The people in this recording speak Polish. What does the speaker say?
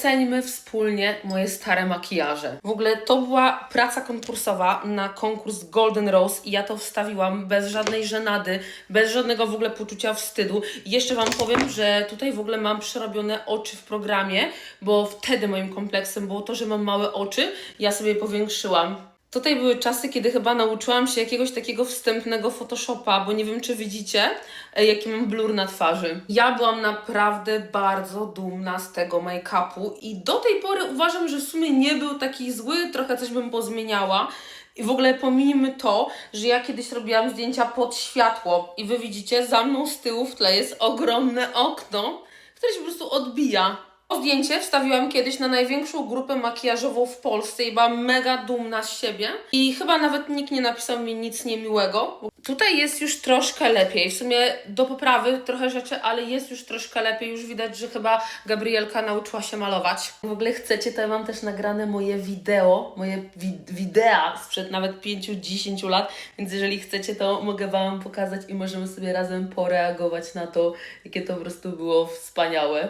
oceńmy wspólnie moje stare makijaże. W ogóle to była praca konkursowa na konkurs Golden Rose i ja to wstawiłam bez żadnej żenady, bez żadnego w ogóle poczucia wstydu. Jeszcze Wam powiem, że tutaj w ogóle mam przerobione oczy w programie, bo wtedy moim kompleksem było to, że mam małe oczy. Ja sobie powiększyłam. Tutaj były czasy, kiedy chyba nauczyłam się jakiegoś takiego wstępnego Photoshopa, bo nie wiem, czy widzicie, e, jaki mam blur na twarzy. Ja byłam naprawdę bardzo dumna z tego make-upu i do tej pory uważam, że w sumie nie był taki zły, trochę coś bym pozmieniała. I w ogóle pomijmy to, że ja kiedyś robiłam zdjęcia pod światło i wy widzicie, za mną z tyłu w tle jest ogromne okno, które się po prostu odbija. To zdjęcie wstawiłam kiedyś na największą grupę makijażową w Polsce i byłam mega dumna z siebie. I chyba nawet nikt nie napisał mi nic niemiłego. Tutaj jest już troszkę lepiej. W sumie do poprawy trochę rzeczy, ale jest już troszkę lepiej. Już widać, że chyba Gabrielka nauczyła się malować. W ogóle chcecie, to ja mam też nagrane moje wideo, moje wi widea sprzed nawet 5-10 lat, więc jeżeli chcecie, to mogę Wam pokazać i możemy sobie razem poreagować na to, jakie to po prostu było wspaniałe.